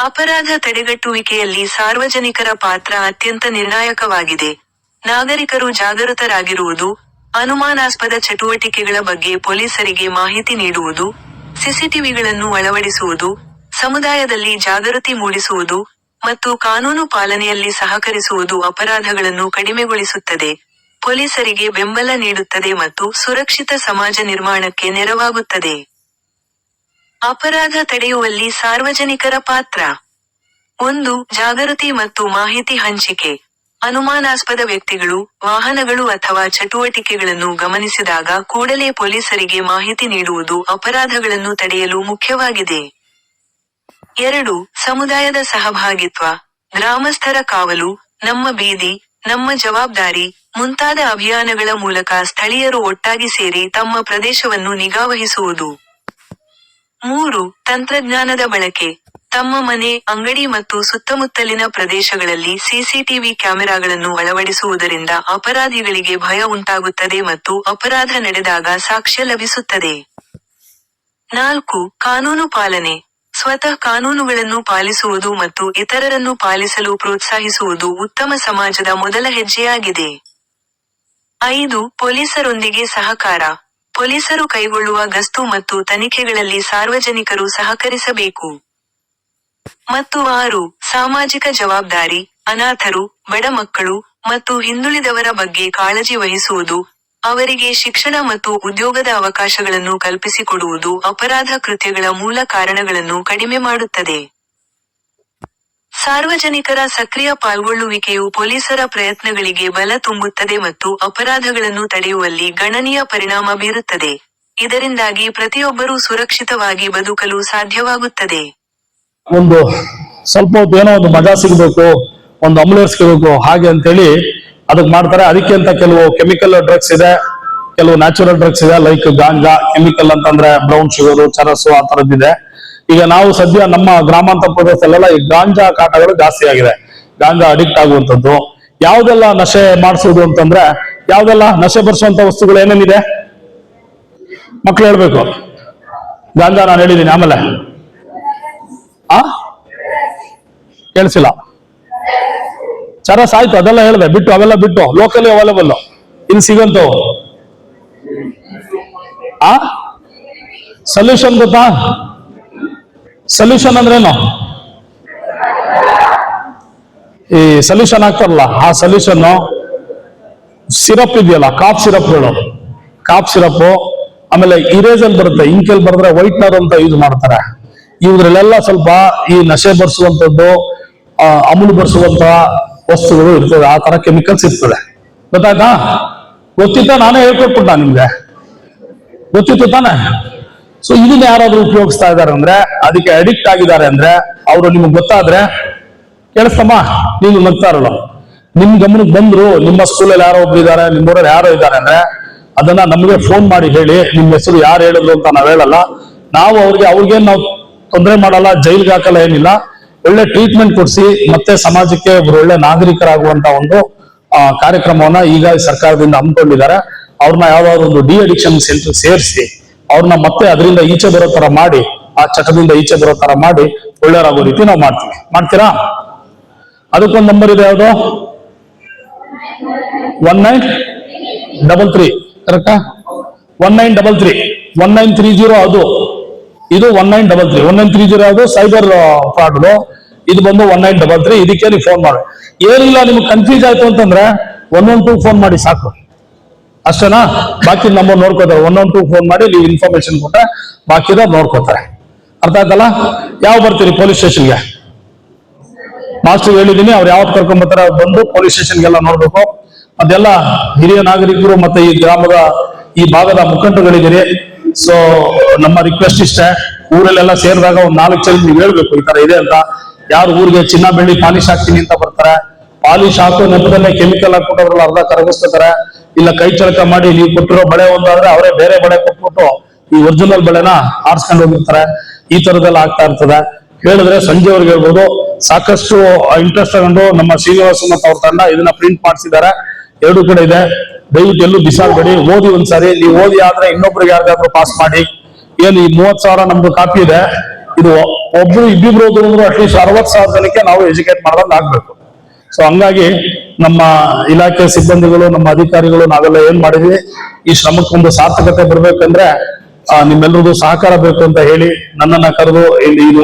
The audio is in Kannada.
ಅಪರಾಧ ತಡೆಗಟ್ಟುವಿಕೆಯಲ್ಲಿ ಸಾರ್ವಜನಿಕರ ಪಾತ್ರ ಅತ್ಯಂತ ನಿರ್ಣಾಯಕವಾಗಿದೆ. ನಾಗರಿಕರು ಜಾಗೃತರಾಗಿರುವುದು, ಅನುಮಾನಾಸ್ಪದ ಚಟುವಟಿಕೆಗಳ ಬಗ್ಗೆ ಪೊಲೀಸರಿಗೆ ಮಾಹಿತಿ ನೀಡುವುದು, ಸಿಸಿಟಿವಿಗಳನ್ನು ಅಳವಡಿಸುವುದು, ಸಮುದಾಯದಲ್ಲಿ ಜಾಗೃತಿ ಮೂಡಿಸುವುದು ಮತ್ತು ಕಾನೂನು ಪಾಲನೆಯಲ್ಲಿ ಸಹಕರಿಸುವುದು ಅಪರಾಧಗಳನ್ನು ಕಡಿಮೆಗೊಳಿಸುತ್ತದೆ. ಪೊಲೀಸರಿಗೆ ಬೆಂಬಲ ನೀಡುತ್ತದೆ ಮತ್ತು ಸುರಕ್ಷಿತ ಸಮಾಜ ನಿರ್ಮಾಣಕ್ಕೆ ನೆರವಾಗುತ್ತದೆ. ಅಪರಾಧ ತಡೆಯುವಲ್ಲಿ ಸಾರ್ವಜನಿಕರ ಪಾತ್ರ. ಒಂದು, ಜಾಗೃತಿ ಮತ್ತು ಮಾಹಿತಿ ಹಂಚಿಕೆ. ಅನುಮಾನಾಸ್ಪದ ವ್ಯಕ್ತಿಗಳು, ವಾಹನಗಳು ಅಥವಾ ಚಟುವಟಿಕೆಗಳನ್ನು ಗಮನಿಸಿದಾಗ ಕೂಡಲೇ ಪೊಲೀಸರಿಗೆ ಮಾಹಿತಿ ನೀಡುವುದು ಅಪರಾಧಗಳನ್ನು ತಡೆಯಲು ಮುಖ್ಯವಾಗಿದೆ. ಎರಡು, ಸಮುದಾಯದ ಸಹಭಾಗಿತ್ವ. ಗ್ರಾಮಸ್ಥರ ಕಾವಲು, ನಮ್ಮ ಬೀದಿ, ನಮ್ಮ ಜವಾಬ್ದಾರಿ, ಮುಂತಾದ ಅಭಿಯಾನಗಳ ಮೂಲಕ ಸ್ಥಳೀಯರು ಒಟ್ಟಾಗಿ ಸೇರಿ ತಮ್ಮ ಪ್ರದೇಶವನ್ನು ನಿಗಾವಹಿಸುವುದು. ಮೂರು ತಂತ್ರಜ್ಞಾನದ ಬಳಕೆ. ತಮ್ಮ ಮನೆ, ಅಂಗಡಿ ಮತ್ತು ಸುತ್ತಮುತ್ತಲಿನ ಪ್ರದೇಶಗಳಲ್ಲಿ ಸಿಸಿಟಿವಿ ಕ್ಯಾಮೆರಾಗಳನ್ನು ಅಳವಡಿಸುವುದರಿಂದ ಅಪರಾಧಿಗಳಿಗೆ ಭಯ ಉಂಟಾಗುತ್ತದೆ ಮತ್ತು ಅಪರಾಧ ನಡೆದಾಗ ಸಾಕ್ಷ್ಯ ಲಭಿಸುತ್ತದೆ. ನಾಲ್ಕು, ಕಾನೂನು ಪಾಲನೆ. ಸ್ವತಃ ಕಾನೂನುಗಳನ್ನು ಪಾಲಿಸುವುದು ಮತ್ತು ಇತರರನ್ನು ಪಾಲಿಸಲು ಪ್ರೋತ್ಸಾಹಿಸುವುದು ಉತ್ತಮ ಸಮಾಜದ ಮೊದಲ ಹೆಜ್ಜೆಯಾಗಿದೆ. ಐದು, ಪೊಲೀಸರೊಂದಿಗೆ ಸಹಕಾರ. ಪೊಲೀಸರು ಕೈಗೊಳ್ಳುವ ಗಸ್ತು ಮತ್ತು ತನಿಖೆಗಳಲ್ಲಿ ಸಾರ್ವಜನಿಕರು ಸಹಕರಿಸಬೇಕು. ಮತ್ತು ಆರು, ಸಾಮಾಜಿಕ ಜವಾಬ್ದಾರಿ, ಅನಾಥರು, ಬಡ ಮಕ್ಕಳು ಮತ್ತು ಹಿಂದುಳಿದವರ ಬಗ್ಗೆ ಕಾಳಜಿ ವಹಿಸುವುದು, ಅವರಿಗೆ ಶಿಕ್ಷಣ ಮತ್ತು ಉದ್ಯೋಗದ ಅವಕಾಶಗಳನ್ನು ಕಲ್ಪಿಸಿಕೊಡುವುದು ಅಪರಾಧ ಕೃತ್ಯಗಳ ಮೂಲ ಕಾರಣಗಳನ್ನು ಕಡಿಮೆ ಮಾಡುತ್ತದೆ. ಸಾರ್ವಜನಿಕರ ಸಕ್ರಿಯ ಪಾಲ್ಗೊಳ್ಳುವಿಕೆಯು ಪೊಲೀಸರ ಪ್ರಯತ್ನಗಳಿಗೆ ಬಲ ತುಂಬುತ್ತದೆ ಮತ್ತು ಅಪರಾಧಗಳನ್ನು ತಡೆಯುವಲ್ಲಿ ಗಣನೀಯ ಪರಿಣಾಮ ಬೀರುತ್ತದೆ. ಇದರಿಂದಾಗಿ ಪ್ರತಿಯೊಬ್ಬರೂ ಸುರಕ್ಷಿತವಾಗಿ ಬದುಕಲು ಸಾಧ್ಯವಾಗುತ್ತದೆ. ಒಂದು ಸ್ವಲ್ಪ ಹೊತ್ತು ಏನೋ ಒಂದು ಮಜಾ ಸಿಗಬೇಕು, ಒಂದು ಅಂಬುಲೆನ್ಸ್ ಸಿಗಬೇಕು, ಹಾಗೆ ಅಂತೇಳಿ ಅದಕ್ಕೆ ಮಾಡ್ತಾರೆ. ಅದಕ್ಕೆ ಅಂತ ಕೆಲವು ಕೆಮಿಕಲ್ ಡ್ರಗ್ಸ್ ಇದೆ, ಕೆಲವು ನ್ಯಾಚುರಲ್ ಡ್ರಗ್ಸ್ ಇದೆ, ಲೈಕ್ ಗಾಂಜಾ, ಕೆಮಿಕಲ್ ಅಂತಂದ್ರೆ ಬ್ರೌನ್ ಶುಗರ್, ಚರಸು ಆ ತರದ್ದಿದೆ. ಈಗ ನಾವು ಸದ್ಯ ನಮ್ಮ ಗ್ರಾಮಾಂತರ ಪ್ರದೇಶದಲ್ಲೆಲ್ಲ ಈ ಗಾಂಜಾ ಕಾಟಗಳು ಜಾಸ್ತಿ ಆಗಿದೆ. ಗಾಂಜಾ ಅಡಿಕ್ಟ್ ಆಗುವಂಥದ್ದು. ಯಾವ್ದೆಲ್ಲ ನಶೆ ಮಾಡಿಸೋದು ಅಂತಂದ್ರೆ, ಯಾವ್ದೆಲ್ಲ ನಶೆ ಬರ್ಸುವಂತ ವಸ್ತುಗಳು ಏನೇನಿದೆ? ಮಕ್ಳು ಹೇಳ್ಬೇಕು. ಗಾಂಜಾ ನಾನು ಹೇಳಿದ್ದೀನಿ, ಆಮೇಲೆ. ಆ? ಕೇಳಿಸಿಲ್ಲ. ಚರಸ್ ಆಯ್ತು ಅದೆಲ್ಲ ಹೇಳಿದೆ, ಬಿಟ್ಟು, ಅವೆಲ್ಲ ಬಿಟ್ಟು ಲೋಕಲಿ ಅವೈಲೇಬಲ್ ಇಲ್ಲಿ ಸಿಗಂತು ಆ? ಸೊಲ್ಯೂಷನ್ ಗೊತ್ತಾ? ಸೊಲ್ಯೂಷನ್ ಅಂದ್ರೇನು? ಈ ಸೊಲ್ಯೂಷನ್ ಆಗ್ತಾರಲ್ಲ ಆ ಸೊಲ್ಯೂಷನ್ ಸಿರಪ್ ಇದೆಯಲ್ಲ ಕಾಫ್ ಸಿರಪ್ಗಳು ಕಾಫ್ ಸಿರಪ್ ಆಮೇಲೆ ಇರೇಜಲ್ ಬರುತ್ತೆ ಇಂಕೆಲ್ ಬರೆದ್ರೆ ವೈಟ್ನರ್ ಅಂತ ಯೂಸ್ ಮಾಡ್ತಾರೆ. ಇವ್ರಲ್ಲೆಲ್ಲ ಸ್ವಲ್ಪ ಈ ನಶೆ ಬರ್ಸುವಂತದ್ದು ಅಮುಲ್ ಅಮಲು ಬರ್ಸುವಂತ ವಸ್ತುಗಳು ಇರ್ತದೆ, ಆ ತರ ಕೆಮಿಕಲ್ಸ್ ಇರ್ತದೆ. ಗೊತ್ತಾಯ್ತಾ? ಗೊತ್ತಿತ್ತ? ನಾನೇ ಹೇಳ್ಕೊಟ್ಬಿಟ್ಟ ನಿಮ್ಗೆ? ಗೊತ್ತಿತ್ತು ತಾನೆ? ಸೊ ಇದನ್ನ ಯಾರಾದ್ರೂ ಉಪಯೋಗಿಸ್ತಾ ಇದಾರೆ ಅಂದ್ರೆ, ಅದಕ್ಕೆ ಅಡಿಕ್ಟ್ ಆಗಿದ್ದಾರೆ ಅಂದ್ರೆ, ಅವರು ನಿಮ್ಗೆ ಗೊತ್ತಾದ್ರೆ ಕೆಲಸಮ್ಮ ನೀನು ನಗ್ತಾ ಇರಲ್ಲ. ನಿಮ್ ಗಮನಕ್ಕೆ ಬಂದ್ರು, ನಿಮ್ಮ ಸ್ಕೂಲಲ್ಲಿ ಯಾರೋ ಒಬ್ರು ಇದಾರೆ ನಿಮ್ಮೂರಲ್ಲಿ ಯಾರೋ ಇದಾರೆ ಅಂದ್ರೆ, ಅದನ್ನ ನಮಗೆ ಫೋನ್ ಮಾಡಿ ಹೇಳಿ, ನಿಮ್ ಹೆಸರು ಯಾರು ಹೇಳಿದ್ರು ಅಂತ ನಾವ್ ಹೇಳಲ್ಲ. ನಾವು ಅವ್ರಿಗೆ, ಅವ್ರಿಗೇನ್ ನಾವು ತೊಂದರೆ ಮಾಡಲ್ಲ, ಜೈಲ್ಗೆ ಹಾಕಲ್ಲ ಏನಿಲ್ಲ. ಒಳ್ಳೆ ಟ್ರೀಟ್ಮೆಂಟ್ ಕೊಡಿಸಿ, ಮತ್ತೆ ಸಮಾಜಕ್ಕೆ ಒಬ್ರು ಒಳ್ಳೆ ನಾಗರಿಕರಾಗುವಂತ ಒಂದು ಕಾರ್ಯಕ್ರಮವನ್ನ ಈಗ ಸರ್ಕಾರದಿಂದ ಹಮ್ಮಿಕೊಂಡಿದ್ದಾರೆ. ಅವ್ರನ್ನ ಯಾವ್ದಾದ್ರು ಒಂದು ಡಿ ಅಡಿಕ್ಷನ್ ಸೆಂಟರ್ ಸೇರಿಸಿ ಅವ್ರನ್ನ ಮತ್ತೆ ಅದರಿಂದ ಈಚೆ ಬರೋ ತರ ಮಾಡಿ, ಆ ಚಟದಿಂದ ಈಚೆ ಬರೋ ತರ ಮಾಡಿ ಒಳ್ಳೆಯವರಾಗೋ ರೀತಿ ನಾವು ಮಾಡ್ತೀವಿ. ಮಾಡ್ತೀರಾ? ಅದಕ್ಕೊಂದು ನಂಬರ್ ಇದೆ ಯಾವುದು? ಒನ್ ನೈನ್ ಡಬಲ್ ತ್ರೀ ಕರೆಕ್ಟಾ one nine double three one nine three zero ಅದು. ಇದು one nine double three one nine three zero ಅದು ಸೈಬರ್ ಫ್ರಾಡ್ ಇದು ಬಂದು ಒನ್ ನೈನ್ ಡಬಲ್ ತ್ರೀ ಇದಕ್ಕೆ ನೀವು ಫೋನ್ ಮಾಡಿ. ಏನಿಲ್ಲ, ನಿಮ್ಗೆ ಕನ್ಫ್ಯೂಸ್ ಆಯ್ತು ಅಂತಂದ್ರೆ ಒನ್ ಒನ್ ಟೂ ಫೋನ್ ಮಾಡಿ ಸಾಕು. ಅಷ್ಟೇನಾ? ಬಾಕಿ ನಂಬರ್ ನೋಡ್ಕೋತಾರೆ. ಒನ್ ಒನ್ ಟೂ ಫೋನ್ ಮಾಡಿ ನೀವು ಇನ್ಫಾರ್ಮೇಶನ್ ಕೊಟ್ರೆ ಬಾಕಿದ ನೋಡ್ಕೋತಾರೆ. ಅರ್ಥ ಆಯ್ತಲ್ಲ? ಯಾವ ಬರ್ತೀರಿ ಪೊಲೀಸ್ ಸ್ಟೇಷನ್ಗೆ ಮಾಸ್ಟರ್ ಹೇಳಿದೀನಿ, ಅವ್ರು ಯಾವತ್ತು ಕರ್ಕೊಂಡ್ ಬರ್ತಾರೆ ಅವ್ರು ಬಂದು ಪೊಲೀಸ್ ಸ್ಟೇಷನ್ಗೆಲ್ಲ ನೋಡ್ಬೇಕು. ಅದೆಲ್ಲ ಹಿರಿಯ ನಾಗರಿಕರು ಮತ್ತೆ ಈ ಗ್ರಾಮದ ಈ ಭಾಗದ ಮುಖಂಡಗಳಿದ್ದೀರಿ ಸೊ ನಮ್ಮ ರಿಕ್ವೆಸ್ಟ್ ಇಷ್ಟೇ. ಊರಲ್ಲೆಲ್ಲ ಸೇರಿದಾಗ ಒಂದ್ ನಾಲ್ಕು ಜನ ನೀವು ಹೇಳ್ಬೇಕು, ಈ ತರ ಇದೆ ಅಂತ. ಯಾರು ಊರಿಗೆ ಚಿನ್ನ ಬೆಳ್ಳಿ ಪಾಲಿಶ್ ಹಾಕ್ತೀನಿ ಅಂತ ಬರ್ತಾರೆ. ಪಾಲಿಶ್ ಹಾಕೋ ನೆಪದಲ್ಲೇ ಕೆಮಿಕಲ್ ಹಾಕ್ಬಿಟ್ಟವ್ರಲ್ಲ ಅರ್ಧ ಕರಗಿಸ್ತಾರೆ ಇಲ್ಲ ಕೈ ಚಳಕ ಮಾಡಿ ನೀವು ಕೊಟ್ಟಿರೋ ಬಳೆ ಒಂದಾದ್ರೆ ಅವರೇ ಬೇರೆ ಬಳೆ ಕೊಟ್ಬಿಟ್ಟು ಈ ಒರಿಜಿನಲ್ ಬಳೆನ ಆರಿಸ್ಕೊಂಡು ಹೋಗಿರ್ತಾರೆ ಈ ತರದೆಲ್ಲ ಆಗ್ತಾ ಇರ್ತದೆ. ಹೇಳಿದ್ರೆ ಸಂಜೆವರೆಗೆ ಹೇಳ್ಬೋದು. ಸಾಕಷ್ಟು ಇಂಟ್ರೆಸ್ಟ್ ತಗೊಂಡು ನಮ್ಮ ಶ್ರೀನಿವಾಸ ಮತ್ತು ಅವ್ರ ತಂಡ ಇದನ್ನ ಪ್ರಿಂಟ್ ಮಾಡಿಸಿದ್ದಾರೆ. ಎರಡು ಕೂಡ ಇದೆ. ದಯವಿಟ್ಟು ಎಲ್ಲೂ ಬಿಸಾಡ್ಬೇಡಿ. ಓದಿ ಒಂದ್ಸಾರಿ. ನೀವು ಓದಿ ಆದ್ರೆ ಇನ್ನೊಬ್ರಿಗೆ ಯಾರಿಗಾದ್ರೂ ಪಾಸ್ ಮಾಡಿ. ಏನು, ಈ ಮೂವತ್ ಸಾವಿರ ನಮ್ದು ಕಾಪಿ ಇದೆ. ಇದು ಒಬ್ರು ಇಬ್ಬಿಬ್ರು ಹೋದ್ರು ಅಂದ್ರೆ ಅಟ್ಲೀಸ್ಟ್ ಅರವತ್ ಸಾವಿರ ಜನಕ್ಕೆ ನಾವು ಎಜುಕೇಟ್ ಮಾಡ್ದಂಗ್ ಆಗ್ಬೇಕು. ಸೊ ಹಂಗಾಗಿ ನಮ್ಮ ಇಲಾಖೆ ಸಿಬ್ಬಂದಿಗಳು, ನಮ್ಮ ಅಧಿಕಾರಿಗಳು ನಾವೆಲ್ಲ ಏನ್ ಮಾಡಿದ್ವಿ? ಈ ಶ್ರಮಕ್ಕೊಂದು ಸಾರ್ಥಕತೆ ಬರ್ಬೇಕಂದ್ರೆ ನಿಮ್ಮೆಲ್ಲರದು ಸಹಕಾರ ಬೇಕು ಅಂತ ಹೇಳಿ ನನ್ನನ್ನ ಕರೆದು ಇಲ್ಲಿ ಇದು